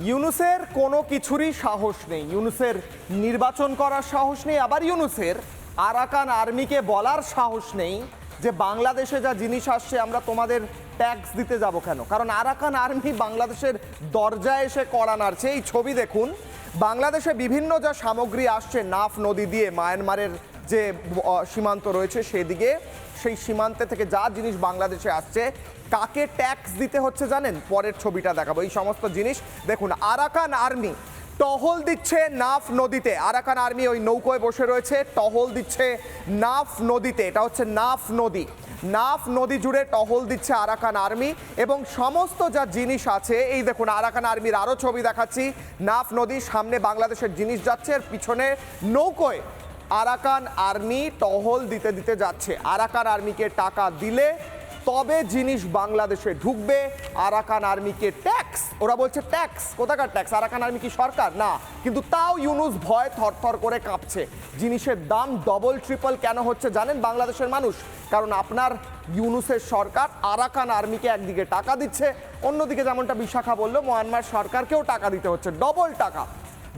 ইউনুসের কোনো কিছুরই সাহস নেই। ইউনুসের নির্বাচন করার সাহস নেই, আবার ইউনুসের আরাকান আর্মিকে বলার সাহস নেই যে বাংলাদেশে যা জিনিস আসছে আমরা তোমাদের ট্যাক্স দিতে যাব কেন? কারণ আরাকান আর্মি বাংলাদেশের দরজায় এসে কড়া নাড়ছে। এই ছবি দেখুন, বাংলাদেশে বিভিন্ন যা সামগ্রী আসছে, নাফ নদী দিয়ে মায়ানমারের যে সীমান্ত রয়েছে সেদিকে, সেই সীমান্তে থেকে যা জিনিস বাংলাদেশে আসছে, কাকে ট্যাক্স দিতে হচ্ছে জানেন? পরের ছবিটা দেখাবো। এই সমস্ত জিনিস দেখুন, আরাকান আর্মি টহল দিচ্ছে নাফ নদীতে। আরাকান আর্মি ওই নৌকোয় বসে রয়েছে, টহল দিচ্ছে নাফ নদীতে। এটা হচ্ছে নাফ নদী। নাফ নদী জুড়ে টহল দিচ্ছে আরাকান আর্মি এবং সমস্ত যা জিনিস আছে, এই দেখুন, আরাকান আর্মির আরও ছবি দেখাচ্ছি। নাফ নদীর সামনে বাংলাদেশের জিনিস যাচ্ছে আর পিছনে নৌকোয় আরাকান আর্মি টহল দিতে দিতে যাচ্ছে। আরাকান আর্মিকে টাকা দিলে তবে জিনিস বাংলাদেশে ঢুকবে। আরাকান আর্মিকে ট্যাক্স, ওরা বলছে ট্যাক্স, কোথাকার ট্যাক্স? আরাকান আর্মি কি সরকার? না, কিন্তু তাও ইউনুস ভয় থরথর করে কাঁপছে। জিনিসের দাম ডবল ট্রিপল কেন হচ্ছে জানেন বাংলাদেশের মানুষ? কারণ আপনার ইউনুসের সরকার আরাকান আর্মিকে একদিকে টাকা দিচ্ছে, অন্যদিকে যেমনটা বিশাখা বলল, মায়ানমার সরকারকেও টাকা দিতে হচ্ছে ডবল টাকা।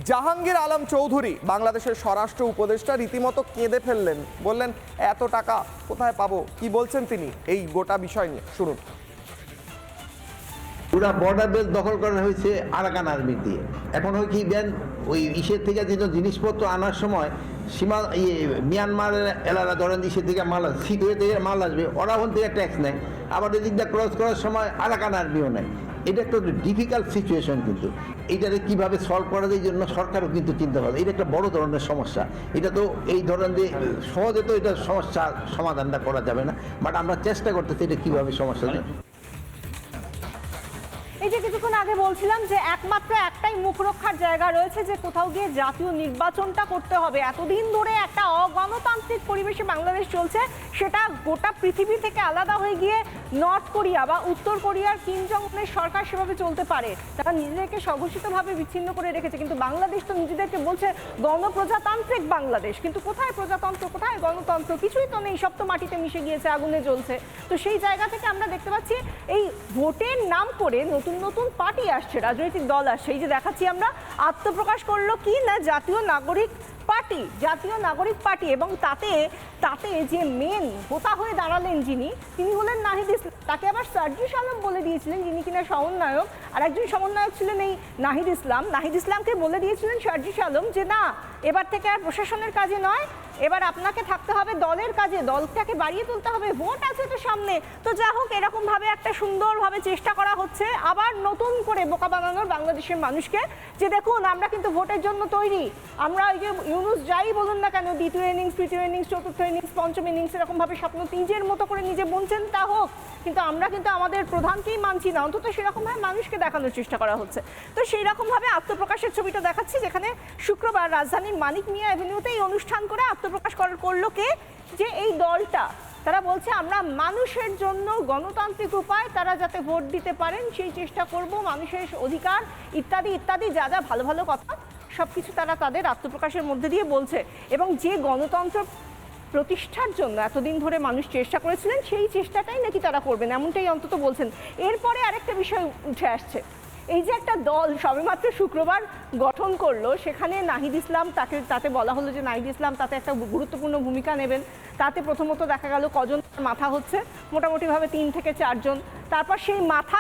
জাহাঙ্গীর আলম চৌধুরী বাংলাদেশের স্বরাষ্ট্র উপদেষ্টা রীতিমতো কেঁদে ফেললেন। বললেন, এত টাকা কোথায় পাবো? কি বলছেন তিনি? এই গোটা বিষয় নিয়ে। শুনুন। পুরা বর্ডার বেল দখল করা হয়েছে আরাকান আর্মি দিয়ে। এখন হয় কি দেন? ওই ইসের থেকে যেন জিনিসপত্র আনার সময় সীমা ইয়ে মিয়ানমারের এলাকা ধরেন ইসের থেকে মাল আসবে থেকে মাল আসবে ওরা ওখান থেকে ট্যাক্স নেয়। আবার এদিক দিয়ে ক্রস করার সময় আরাকান আর্মিও নেয়। এটা একটা ডিফিকাল্ট সিচুয়েশন কিন্তু। এইটাকে কীভাবে সলভ করা যায় এই জন্য সরকারও কিন্তু চিন্তা করে এটা একটা বড় ধরনের সমস্যা। এটা তো এই ধরনের সহজে তো এটা সমস্যা সমাধানটা করা যাবে না। বাট আমরা চেষ্টা করতেছি এটা কীভাবে সমস্যা এই যে কিছুক্ষণ আগে বলছিলাম যে একমাত্র একটাই মুখ রক্ষার জায়গা রয়েছে যে কোথাও গিয়ে জাতীয় নির্বাচনটা করতে হবে। এতদিন ধরে একটা অগণতান্ত্রিক পরিবেশে বাংলাদেশ চলছে, সেটা গোটা পৃথিবী থেকে আলাদা হয়ে গিয়ে নর্থ কোরিয়া বা উত্তর কোরিয়ার কিম জং উনের সরকার সেভাবে চলতে পারে। তারা নিজেদেরকে স্বঘোষিতভাবে বিচ্ছিন্ন করে রেখেছে, কিন্তু বাংলাদেশ তো নিজেদেরকে বলছে গণপ্রজাতান্ত্রিক বাংলাদেশ। কিন্তু কোথায় প্রজাতন্ত্র, কোথায় গণতন্ত্র? কিছুই তো নেই, সব তো মাটিতে মিশে গিয়েছে, আগুনে জ্বলছে। তো সেই জায়গা থেকে আমরা দেখতে পাচ্ছি, এই ভোটের নাম করে নতুন নতুন পার্টি আসছে, রাজনৈতিক দল আসছে। এই যে দেখাচ্ছি আমরা, আত্মপ্রকাশ করল কি না জাতীয় নাগরিক পার্টি, জাতীয় নাগরিক পার্টি এবং তাতে তাতে যে মেন হোতা হয়ে দাঁড়ালেন যিনি, তিনি হলেন নাহিদ ইসলাম। তাকে আবার সার্জি আলম বলে দিয়েছিলেন, যিনি কিনা সমন্বয়ক। আর একজন সমন্বয়ক ছিলেন এই নাহিদ ইসলাম। নাহিদ ইসলামকে বলে দিয়েছিলেন সার্জিস আলম যে, না, এবার থেকে আর প্রশাসনের কাজে নয়, এবার আপনাকে থাকতে হবে দলের কাজে, দলটাকে বাড়িয়ে তুলতে হবে, ভোট আছে তো সামনে। তো যা হোক, এরকমভাবে একটা সুন্দরভাবে চেষ্টা করা হচ্ছে, আবার নতুন করে বোকা বানানোর বাংলাদেশের মানুষকে, যে দেখুন, আমরা কিন্তু ভোটের জন্য তৈরি। আমরা ওই যে ইউনুস যাই বলুন না কেন, দ্বিতীয় ইনিংস তৃতীয় ইনিংস চতুর্থ ইনিংস পঞ্চম ইনিংস এরকমভাবে স্বপ্ন নিজের মতো করে নিজে বুনছেন তা হোক, কিন্তু আমরা কিন্তু আমাদের প্রধানকেই মানছি না। অন্তত সেরকমভাবে মানুষকে দেখানোর চেষ্টা করা হচ্ছে। তো সেই রকমভাবে আত্মপ্রকাশের ছবিটা দেখাচ্ছি, যেখানে শুক্রবার রাজধানীর মানিক মিয়া অ্যাভিনিউতে এই অনুষ্ঠান করে আত্মপ্রকাশ করার করল কে? যে এই দলটা, তারা বলছে, আমরা মানুষের জন্য গণতান্ত্রিক উপায়, তারা যাতে ভোট দিতে পারেন, সেই চেষ্টা করব, মানুষের অধিকার, ইত্যাদি ইত্যাদি, যা যা, ভালো ভালো কথা সব কিছু তারা তাদের আত্মপ্রকাশের মধ্যে দিয়ে বলছে। এবং যে গণতন্ত্র প্রতিষ্ঠার জন্য এতদিন ধরে মানুষ চেষ্টা করেছিলেন, সেই চেষ্টাটাই নাকি তারা করবেন, এমনটাই অন্তত বলছেন। এরপরে আরেকটা বিষয় উঠে আসছে। এই যে একটা দল সবেমাত্র শুক্রবার গঠন করল, সেখানে নাহিদ ইসলাম তাকে, তাতে বলা হলো যে নাহিদ ইসলাম তাতে একটা গুরুত্বপূর্ণ ভূমিকা নেবেন। তাতে প্রথমত দেখা গেল কজন মাথা হচ্ছে, মোটামুটিভাবে তিন থেকে চারজন। তারপর সেই মাথা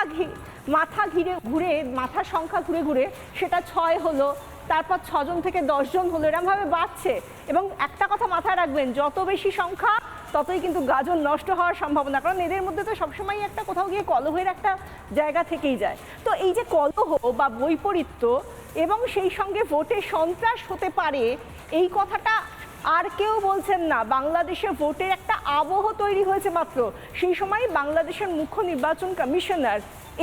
মাথা ঘিরে ঘুরে, মাথার সংখ্যা ঘুরে ঘুরে সেটা ছয় হলো, তারপর ছজন থেকে দশজন হলো, এরমভাবে বাড়ছে। এবং একটা কথা মাথায় রাখবেন, যত বেশি সংখ্যা ততই কিন্তু গাজন নষ্ট হওয়ার সম্ভাবনা, কারণ এদের মধ্যে তো সবসময় একটা কোথাও গিয়ে কলহের একটা জায়গা থেকেই যায়। তো এই যে কলহ বা বৈপরীত্য এবং সেই সঙ্গে ভোটে সন্ত্রাস হতে পারে, এই কথাটা আর কেউ বলছেন না। বাংলাদেশে ভোটের একটা আবহ তৈরি হয়েছে মাত্র। সেই সময় বাংলাদেশের মুখ্য নির্বাচন commissioner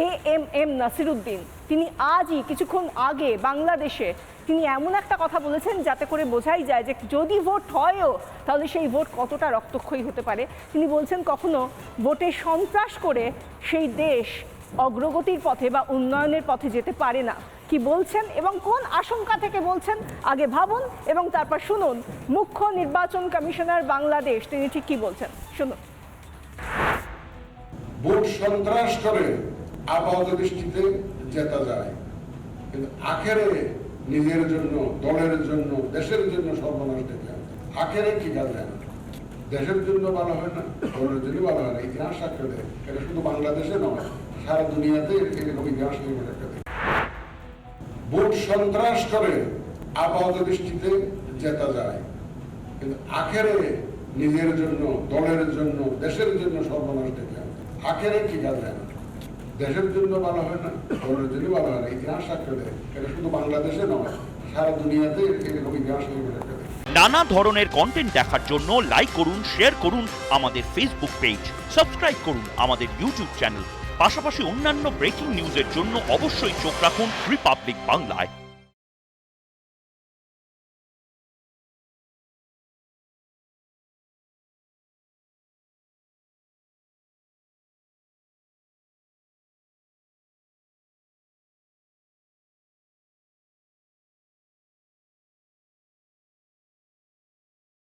A M M Nasiruddin, তিনি আজই কিছুক্ষণ আগে বাংলাদেশে তিনি এমন একটা কথা বলেছেন যাতে করে বোঝাই যায় যে যদি ভোট হয়ও, তাহলে সেই ভোট কতটা রক্তক্ষয়ী হতে পারে। তিনি বলছেন, কখনো ভোটে সন্ত্রাস করে সেই দেশ অগ্রগতির পথে বা উন্নয়নের পথে যেতে পারে না। কি বলছেন এবং কোন আশঙ্কা থেকে বলছেন, আগে ভাবুন এবং তারপর শুনুন। মুখ্য নির্বাচন কমিশনার বাংলাদেশ, তিনি ঠিক কি বলছেন? শুনুন। ভোট সন্ত্রাস করে আপাতত দৃষ্টিতে জেতা যায়। কিন্তু আখেরে নিজের জন্য, দলের জন্য, দেশের জন্য সর্বনাশ ডেকে আনতে আখেরে কি কাজে আনে? দেশের জন্য ভালো হয় না, দলের জন্য ভালো হয় না। ইতিহাস সাক্ষ্য দেয়। এটা শুধু বাংলাদেশে নয়, সারা দুনিয়াতে এরকম ইতিহাস ভোট সন্ত্রাস করে আপাতত দৃষ্টিতে জেতা যায়। কিন্তু আখেরে নিজের জন্য, দলের জন্য, দেশের জন্য সর্বনাশ ডেকে আনতে আখেরে কি কাজে আনে? দেশের জন্য ভালো হয় না, ধর্মের জন্য ভালো হয় না। ইতিহাস সাক্ষ্য দেয় এটা শুধু বাংলাদেশে নয়, সারা দুনিয়াতে এরকম ইতিহাস নানা ধরনের কন্টেন্ট দেখার জন্য লাইক করুন শেয়ার করুন আমাদের ফেসবুক পেজ সাবস্ক্রাইব করুন আমাদের ইউটিউব চ্যানেল পাশাপাশি অন্যান্য ব্রেকিং নিউজের জন্য অবশ্যই চোখ রাখুন রিপাবলিক বাংলায়